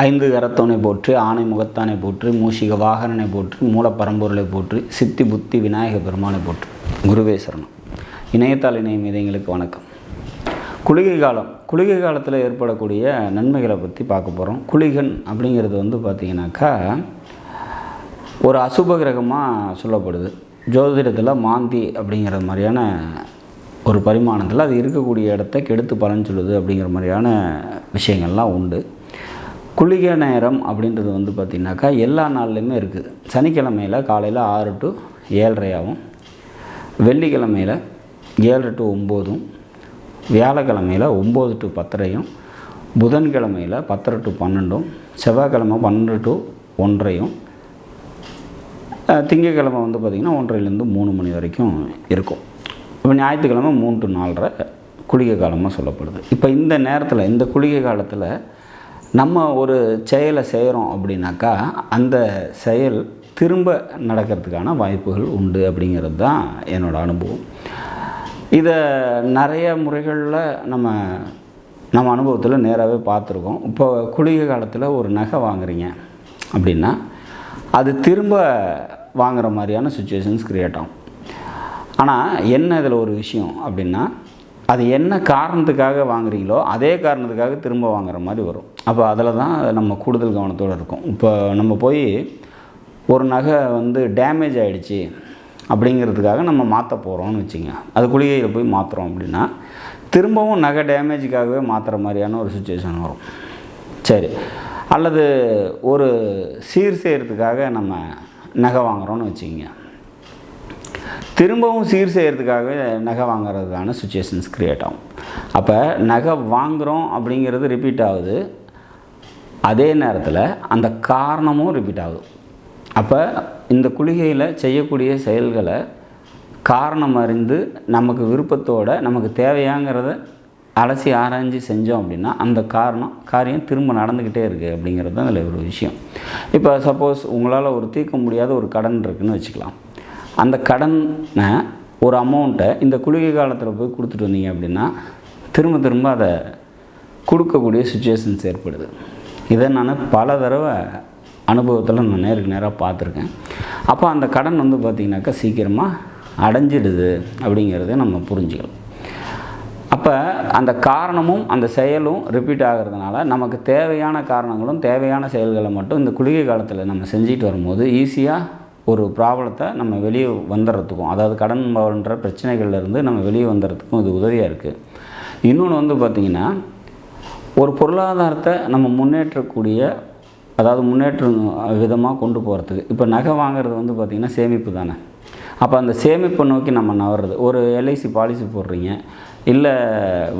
ஐந்து கரத்தவனை போற்று ஆணை முகத்தானை போற்று மூஷிக வாகனனை போற்று மூலப்பரம்பொருளை போற்று சித்தி புத்தி விநாயக பெருமானை போற்று. குருவே சரணம். இணையத்தாள் இணையம் இதயங்களுக்கு வணக்கம். குளிகை காலம் குளிகை காலத்தில் ஏற்படக்கூடிய நன்மைகளை பற்றி பார்க்க போகிறோம் குளிகன் அப்படிங்கிறது வந்து பார்த்திங்கனாக்கா ஒரு அசுப கிரகமாக சொல்லப்படுது. ஜோதிடத்தில் மாந்தி அப்படிங்கிற மாதிரியான ஒரு பரிமாணத்தில் அது இருக்கக்கூடிய இடத்த கெடுத்து பலன் சொல்லுது அப்படிங்கிற மாதிரியான விஷயங்கள்லாம் உண்டு. குளிகை நேரம் அப்படின்றது வந்து பார்த்திங்கனாக்கா எல்லா நாள்லையுமே இருக்குது. சனிக்கிழமையில் காலையில் ஆறு டு ஏழரையாகவும் வெள்ளிக்கிழமையில் ஏழு டு ஒம்போதும் வியாழக்கிழமையில் ஒம்பது டு பத்தரையும் புதன்கிழமையில் பத்தரை டு பன்னெண்டும் செவ்வாய்க்கிழமை பன்னெண்டு டு ஒன்றையும் திங்கக்கிழமை வந்து பார்த்திங்கன்னா ஒன்றரைலேருந்து மூணு மணி வரைக்கும் இருக்கும். இப்போ ஞாயிற்றுக்கிழமை மூணு டு நாலரை குளிகை காலமாக சொல்லப்படுது. இப்போ இந்த நேரத்தில் இந்த குளிகை காலத்தில் நம்ம ஒரு செயலை செய்கிறோம் அப்படின்னாக்கா அந்த செயல் திரும்ப நடக்கிறதுக்கான வாய்ப்புகள் உண்டு அப்படிங்கிறது தான் என்னோடய அனுபவம். இதை நிறைய முறைகளில் நம்ம நம்ம அனுபவத்தில் நேராகவே பார்த்துருக்கோம். இப்போ குளிகை காலத்தில் ஒரு நகை வாங்குறீங்க அப்படின்னா அது திரும்ப வாங்குற மாதிரியான சுச்சுவேஷன்ஸ் க்ரியேட் ஆகும். ஆனால் என்ன இதில் ஒரு விஷயம் அப்படின்னா அது என்ன காரணத்துக்காக வாங்குறீங்களோ அதே காரணத்துக்காக திரும்ப வாங்குற மாதிரி வரும். அப்போ அதில் தான் நம்ம கூடுதல் கவனத்தோடு இருக்கும். இப்போ நம்ம போய் ஒரு நகை வந்து டேமேஜ் ஆகிடுச்சி அப்படிங்கிறதுக்காக நம்ம மாற்ற போகிறோம்னு வச்சுங்க. அது குளிகையில் போய் மாற்றுறோம் அப்படின்னா திரும்பவும் நகை டேமேஜுக்காகவே மாற்றுற மாதிரியான ஒரு சுச்சுவேஷன் வரும். சரி. அல்லது ஒரு சீர் செய்கிறதுக்காக நம்ம நகை வாங்குகிறோன்னு வச்சுக்கோங்க திரும்பவும் சீர் செய்கிறதுக்காகவே நகை வாங்குறதுக்கான சுச்சுவேஷன்ஸ் க்ரியேட் ஆகும். அப்போ நகை வாங்குகிறோம் அப்படிங்கிறது ரிப்பீட் ஆகுது. அதே நேரத்தில் அந்த காரணமும் ரிப்பீட் ஆகுது. அப்போ இந்த குளிகையில் செய்யக்கூடிய செயல்களை காரணம் அறிந்து நமக்கு விருப்பத்தோடு நமக்கு தேவையாங்கிறத அலசி ஆராய்ஞ்சு செஞ்சோம் அப்படின்னா அந்த காரணம் காரியம் திரும்ப நடந்துக்கிட்டே இருக்குது அப்படிங்கிறது தான் அதில் ஒரு விஷயம். இப்போ சப்போஸ் உங்களால் ஒரு தீர்க்க முடியாத ஒரு கடன் இருக்குன்னு வச்சுக்கலாம். அந்த கடனை ஒரு அமௌண்ட்டை இந்த குளிகை காலத்தில் போய் கொடுத்துட்டு வந்தீங்க அப்படின்னா திரும்ப திரும்ப அதை கொடுக்கக்கூடிய சுச்சுவேஷன்ஸ் ஏற்படுது. இதை நான் பல தடவை அனுபவத்தில் நான் நேருக்கு நேராக பார்த்துருக்கேன். அப்போ அந்த கடன் வந்து பார்த்திங்கனாக்கா சீக்கிரமாக அடைஞ்சிடுது அப்படிங்கிறத நம்ம புரிஞ்சுக்கலாம் அப்போ அந்த காரணமும் அந்த செயலும் ரிப்பீட் ஆகிறதுனால நமக்கு தேவையான காரணங்களும் தேவையான செயல்களை மட்டும் இந்த குளிகை காலத்தில் நம்ம செஞ்சுட்டு வரும்போது ஈஸியாக ஒரு ப்ராப்ளத்தை நம்ம வெளியே வந்துடுறதுக்கும் அதாவது கடன் போன்ற பிரச்சனைகள்லேருந்து நம்ம வெளியே வந்துடுறதுக்கும் இது உதவியாக இருக்குது இன்னொன்று வந்து பார்த்திங்கன்னா ஒரு பொருளாதாரத்தை நம்ம முன்னேற்றக்கூடிய அதாவது முன்னேற்றம் விதமாக கொண்டு போகிறதுக்கு இப்போ நகை வாங்குறது வந்து பார்த்திங்கன்னா சேமிப்பு தானே. அப்போ அந்த சேமிப்பை நோக்கி நம்ம நவர்றது ஒரு எல்ஐசி பாலிசி போடுறீங்க. இல்லை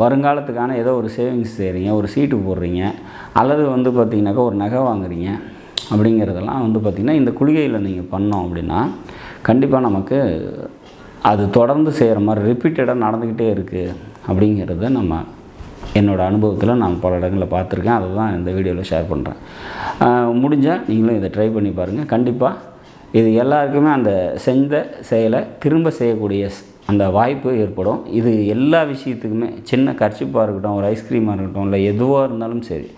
வருங்காலத்துக்கான ஏதோ ஒரு சேவிங்ஸ் செய்கிறீங்க ஒரு சீட்டு போடுறீங்க. அல்லது வந்து பார்த்திங்கனாக்கா ஒரு நகை வாங்குறீங்க. அப்படிங்கிறதெல்லாம் வந்து பார்த்திங்கன்னா இந்த குளிகையில் நீங்கள் பண்ணோம் அப்படின்னா கண்டிப்பாக நமக்கு அது தொடர்ந்து செய்கிற மாதிரி ரிப்பீட்டடாக நடந்துக்கிட்டே இருக்குது அப்படிங்கிறத நம்ம என்னோடய அனுபவத்தில் நான் பல இடங்களில் பார்த்துருக்கேன். அதை தான் இந்த வீடியோவில் ஷேர் பண்ணுறேன் முடிஞ்சால் நீங்களும் இதை ட்ரை பண்ணி பாருங்கள் கண்டிப்பாக இது எல்லாருக்குமே அந்த செஞ்ச செயலை திரும்ப செய்யக்கூடிய அந்த வாய்ப்பு ஏற்படும். இது எல்லா விஷயத்துக்குமே சின்ன கர்ச்சிப்பாக இருக்கட்டும் ஒரு ஐஸ்கிரீமாக இருக்கட்டும் இல்லை எதுவாக இருந்தாலும் சரி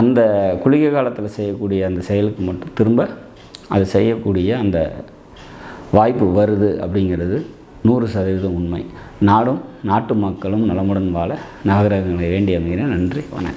அந்த குளிகை காலத்தில் செய்யக்கூடிய அந்த செயலுக்கு மட்டும் திரும்ப அது செய்யக்கூடிய அந்த வாய்ப்பு வருது அப்படிங்கிறது நூறு சதவீதம் உண்மை. நாடும் நாட்டு மக்களும் நலமுடன் வாழ நவகிரகங்களை வேண்டி அமைகிறேன் நன்றி. வணக்கம்.